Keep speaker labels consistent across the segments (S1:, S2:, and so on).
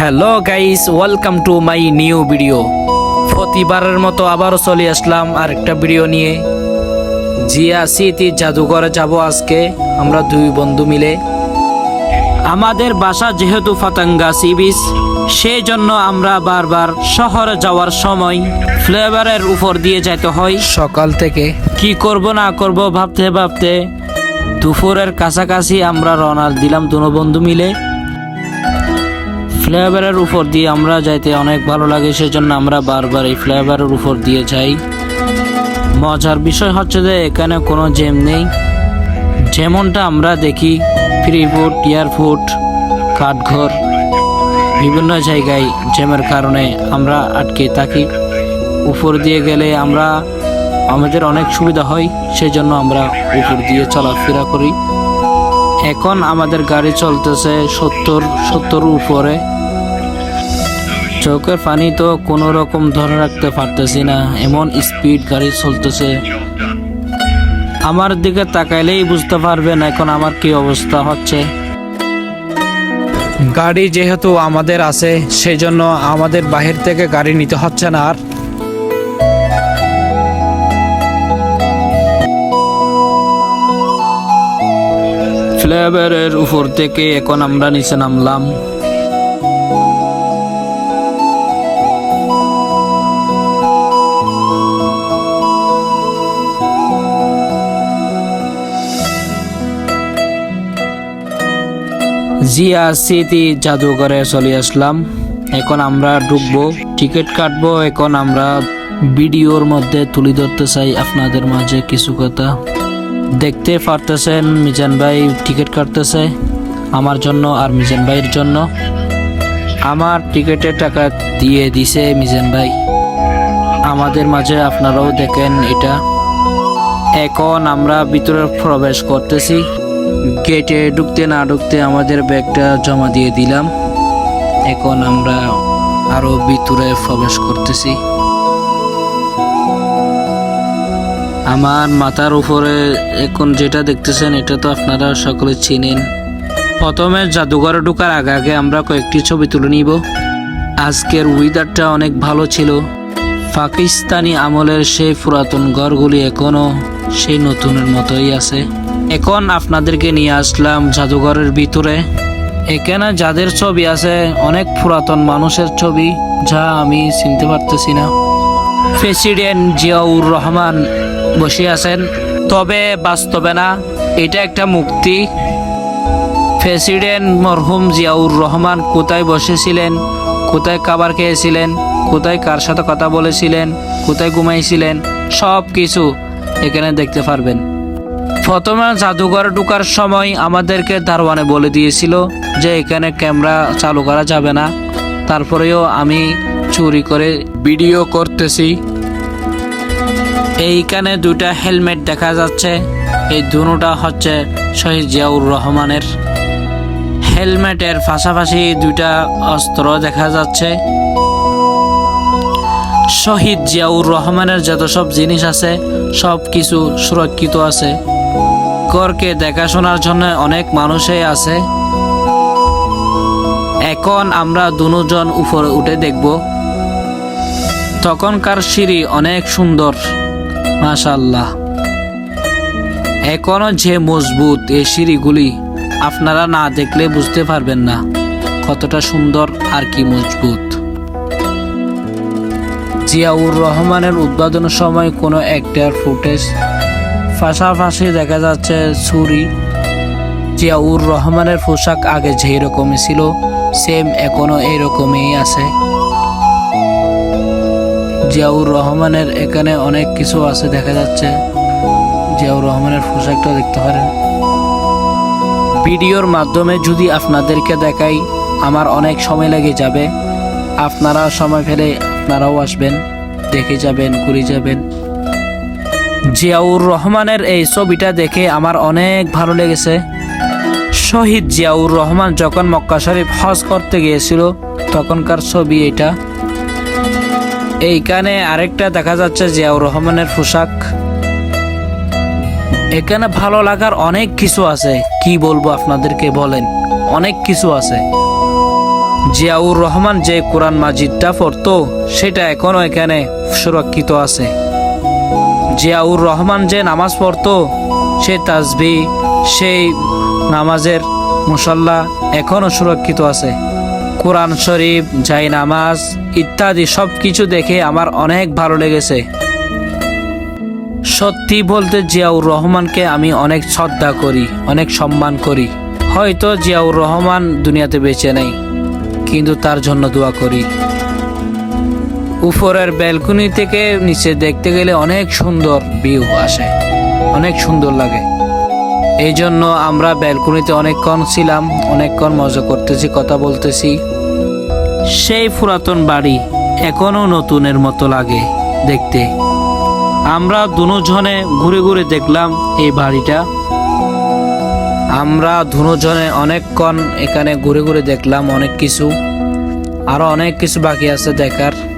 S1: Hello guys welcome to my new video প্রতিবারের মতো আবারও চলে আসলাম আরেকটা ভিডিও নিয়ে। জিয়া, স্মৃতি, জাদুঘরে যাব আজকে, আমরা দুই বন্ধু মিলে। আমাদের বাসা যেহেতু ফাতাঙ্গা সি বিচ সেই জন্য আমরা বারবার শহরে যাওয়ার সময় ফ্লেভারের উপর দিয়ে যেতে হয়। সকাল থেকে কি করব, না করব, ভাবতে ভাবতে দুপুরের কাছাকাছি আমরা রওনা দিলাম দুনো বন্ধু মিলে। ফ্লেভারের উপর দিয়ে আমরা যাইতে অনেক ভালো লাগে, সেজন্য আমরা বারবার এই ফ্লেভারের উপর দিয়ে যাই। মজার বিষয় হচ্ছে যে এখানে কোনো জ্যাম নেই। যেমনটা আমরা দেখি ফ্রি ফুড এয়ারফুড কাঠঘর, বিভিন্ন জায়গায় জ্যামের কারণে আমরা আটকে থাকি। উপর দিয়ে গেলে আমরা, আমাদের অনেক সুবিধা হয়, সেজন্য আমরা উপর দিয়ে চলাফেরা করি। এখন আমাদের গাড়ি চলতেছে সত্তর সত্তর উপরে। চোখের পানি তো কোনো রকম ধরে রাখতে পারতেছি না এমন স্পিড গাড়ি চলতেছে। আমার দিকে তাকাইলেই বুঝতে পারবেন এখন আমার কি অবস্থা হচ্ছে। গাড়ি যেহেতু আমাদের আছে সেই জন্য আমাদের বাহির থেকে গাড়ি নিতে হচ্ছে না আর। ফ্লেভারের উপর থেকে এখন আমরা নিচে নামলাম। জিয়া স্মৃতি জাদুঘরে চলে আসলাম। এখন আমরা ঢুকবো, টিকিট কাটবো, এখন আমরা ভিডিওর মধ্যে তুলে ধরতে চাই আপনাদের মাঝে কিছু কথা। দেখতে পারতেছেন মিজান ভাই টিকিট কাটতেছে আমার জন্য আর মিজান ভাইয়ের জন্য। আমার টিকিটের টাকা দিয়ে দিছে মিজান ভাই। আমাদের মাঝে আপনারাও দেখেন এটা। এখন আমরা ভিতরে প্রবেশ করতেছি। গেটে ঢুকতে না ঢুকতে আমাদের ব্যাগটা জমা দিয়ে দিলাম। এখন আমরা আরও ভিতরে প্রবেশ করতেছি। আমার মাথার উপরে এখন যেটা দেখতেছেন, এটা তো আপনারা সকলে চিনেন। প্রথমে জাদুঘরে ঢোকার আগে আগে আমরা কয়েকটি ছবি তুলে নিব। আজকের ওয়েদারটা অনেক ভালো ছিল। পাকিস্তানি আমলের সেই পুরাতন ঘরগুলি এখনও সেই নতুনের মতোই আছে। এখন আপনাদেরকে নিয়ে আসলাম জাদুঘরের ভিতরে। এখানে যাদের ছবি আছে, অনেক পুরাতন মানুষের ছবি, যা আমি চিনতে পারতেছি না। প্রেসিডেন্ট জিয়াউর রহমান বসে আছেন। তবে বাস্তবে না, এটা একটা মুক্তি। প্রেসিডেন্ট মরহুম জিয়াউর রহমান কোথায় বসেছিলেন? কোথায় খাবার খেয়েছিলেন? কোথায় কার সাথে কথা বলেছিলেন? কোথায় ঘুমাইছিলেন? সব কিছু এখানে দেখতে পারবেন। প্রথমে জাদুঘর ঢুকার সময় আমাদেরকে দারোয়ানে বলে দিয়েছিল যে এখানে ক্যামেরা চালু করা যাবে না। তারপরেও আমি চুরি করে ভিডিও করতেছি। এইখানে দুটা হেলমেট দেখা যাচ্ছে। এই দুটা হচ্ছে শহীদ জিয়াউর রহমানের। হেলমেটের পাশাপাশি দুইটা অস্ত্র দেখা যাচ্ছে। শহীদ জিয়াউর রহমানের যত সব জিনিস আছে সব কিছু সুরক্ষিত আছে। করকে দেখাশোনার জন্য অনেক মানুষই আছে। এখন আমরা দুজন উপরে উঠে দেখব। তখনকার সিঁড়ি অনেক সুন্দর মাশাল্লাহ এখনও যে মজবুত এই সিঁড়িগুলি আপনারা না দেখলে বুঝতে পারবেন না, কতটা সুন্দর আর কি মজবুত। জিয়াউর রহমানের উদ্বোধনের সময় কোনো একটার ফুটেজ পাশাপাশি দেখা যাচ্ছে ছুরি, জিয়াউর রহমানের পোশাক আগে যেই রকমই ছিল সেম এখনও এইরকমই আছে। জিয়াউর রহমানের এখানে অনেক কিছু আছে, দেখা যাচ্ছে। জিয়াউর রহমানের পোশাকটা দেখতে পারেন। ভিডিওর মাধ্যমে যদি আপনাদেরকে দেখাই, আমার অনেক সময় লেগে যাবে। আপনারা সময় ফেলে আপনারাও আসবেন, দেখে যাবেন, ঘুরে যাবেন। জিয়াউর রহমানের এই ছবিটা দেখে আমার অনেক ভালো লেগেছে। শহীদ জিয়াউর রহমান যখন মক্কা শরীফ হজ করতে গিয়েছিল, তখনকার ছবি এটা। এইখানে আরেকটা দেখা যাচ্ছে জিয়াউর রহমানের পোশাক। এখানে ভালো লাগার অনেক কিছু আছে। কি বলব আপনাদেরকে বলেন? অনেক কিছু আছে। জিয়াউর রহমান যে কোরআন মাজিদটা পড়তো, সেটা এখনও এখানে সুরক্ষিত আছে। জিয়াউর রহমান যে নামাজ পড়তো, সে তাজবি, সেই নামাজের মুসল্লা এখনও সুরক্ষিত আছে। কোরআন শরীফ জাই নামাজ, ইত্যাদি সব কিছু দেখে আমার অনেক ভালো লেগেছে। সত্যি বলতে জিয়াউর রহমানকে আমি অনেক শ্রদ্ধা করি, অনেক সম্মান করি। হয়তো জিয়াউর রহমান দুনিয়াতে বেঁচে নেই, কিন্তু তার জন্য দোয়া করি। উপরের ব্যালকনি থেকে নিচে দেখতে গেলে অনেক সুন্দর ভিউ আসে। অনেক সুন্দর লাগে। এই জন্য আমরা ব্যালকনিতে অনেকক্ষণ ছিলাম, অনেকক্ষণ মজা করতেছি, কথা বলতেছি। সেই পুরাতন বাড়ি এখনও নতুনের মতো লাগে দেখতে। আমরা দুজনে ঘুরে ঘুরে দেখলাম এই বাড়িটা। আমরা দুজনে অনেকক্ষণ এখানে ঘুরে ঘুরে দেখলাম অনেক কিছু। আরও অনেক কিছু বাকি আছে দেখার।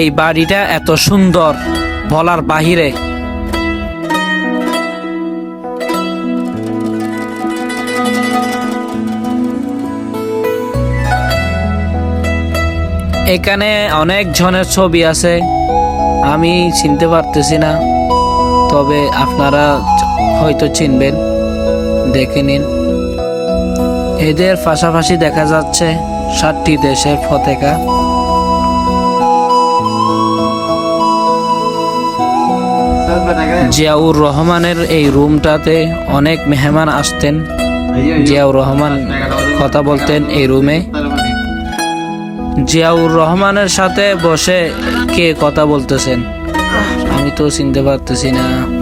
S1: এই বাড়িটা এত সুন্দর, বলার বাহিরে। এখানে অনেক জনের ছবি আছে, আমি চিনতে পারতেছি না, তবে আপনারা হয়তো চিনবেন, দেখে নিন। এদের পাশাপাশি দেখা যাচ্ছে সাতটি দেশের পতাকা। জিয়াউর রহমানের এই রুমটাতে অনেক মেহমান আসতেন। জিয়াউর রহমান কথা বলতেন এই রুমে। জিয়াউর রহমানের সাথে বসে কে কথা বলতেছেন? আমি তো চিনতে পারতেছি না।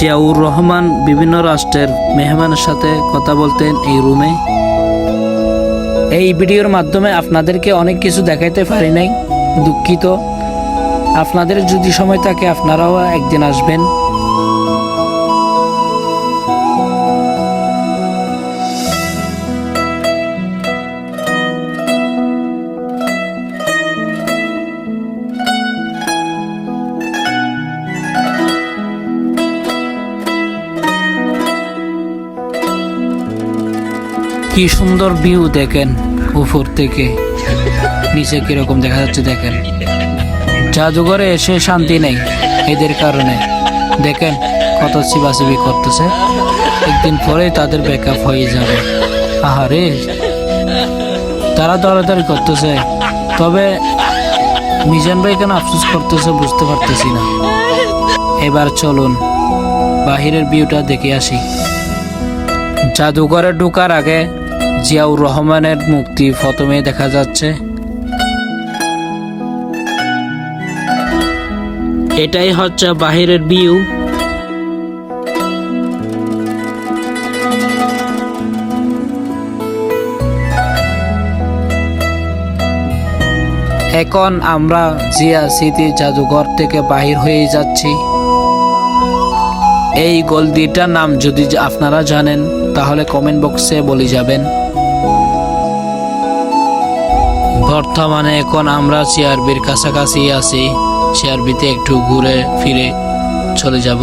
S1: জিয়াউর রহমান বিভিন্ন রাষ্ট্রের মেহমানের সাথে কথা বলতেন এই রুমে। এই ভিডিওর মাধ্যমে আপনাদেরকে অনেক কিছু দেখাইতে পারি নাই, দুঃখিত। আপনাদের যদি সময় থাকে, আপনারাও একদিন আসবেন। কি সুন্দর ভিউ দেখেন উপর থেকে। নিচে কীরকম দেখা যাচ্ছে দেখেন। জাদুঘরে এসে শান্তি নেই এদের কারণে। দেখেন কত চিবাচিবি করতেছে। একদিন পরে তাদের ব্যাকআপ হয়ে যাবে। আহারে, তারা দরাদরি করতেছে। তবে মিজান ভাই কেন আফসোস করতেছে বুঝতে পারতেছি না। এবার চলুন, বাহিরের ভিউটা দেখে আসি। জাদুঘরে ঢোকার আগে জিয়াউর রহমানের মুক্তি প্রথমে দেখা যাচ্ছে। এটাই হচ্ছে বাহিরের ভিউ এখন আমরা জিয়া স্মৃতি জাদুঘর থেকে বাহির হয়ে যাচ্ছি। এই গলদিটার নাম যদি আপনারা জানেন, তাহলে কমেন্ট বক্সে বলে যাবেন। বর্তমানে এখন আমরা চেয়ারবির কাছাকাছি আছি। চেয়ারবিতে একটু ঘুরে ফিরে চলে যাব।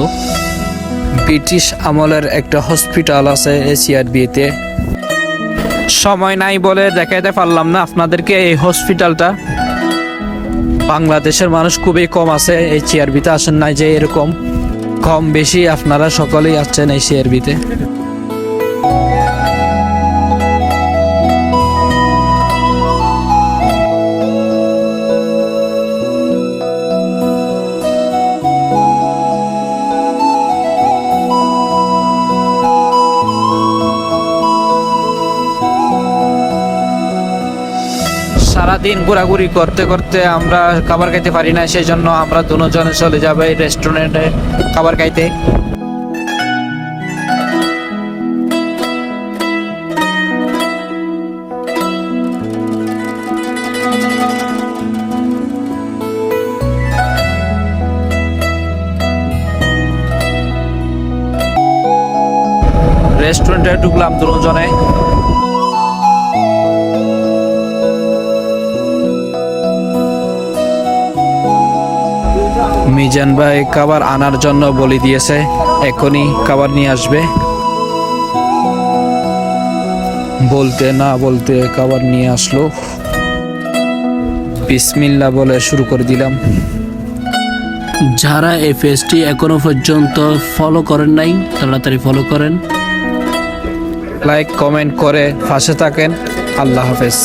S1: ব্রিটিশ আমলের একটা হসপিটাল আছে এই চেয়ারবিতে সময় নাই বলে দেখাইতে পারলাম না আপনাদেরকে এই হসপিটালটা। বাংলাদেশের মানুষ খুবই কম আছে এই চেয়ারবিতে আসেন নাই যে এরকম। কম বেশি আপনারা সকলেই আসছেন এই চেয়ারবিতে সারাদিন ঘোরাঘুরি করতে করতে আমরা খাবার খাইতে পারি না সেই জন্য আমরা দুজনে চলে যাবে রেস্টুরেন্টে খাবার খাইতে। রেস্টুরেন্টে ঢুকলাম দুজনে। মিজান ভাই খাবার আনার জন্য বলে দিয়েছে। এখনই খাবার নিয়ে আসবে। বলতে না বলতে খাবার নিয়ে আসলো। বিসমিল্লা বলে শুরু করে দিলাম। যারা এই পেজটি এখনও পর্যন্ত ফলো করেন নাই, তাড়াতাড়ি ফলো করেন। লাইক কমেন্ট করে পাশে থাকেন। আল্লাহ হাফেজ।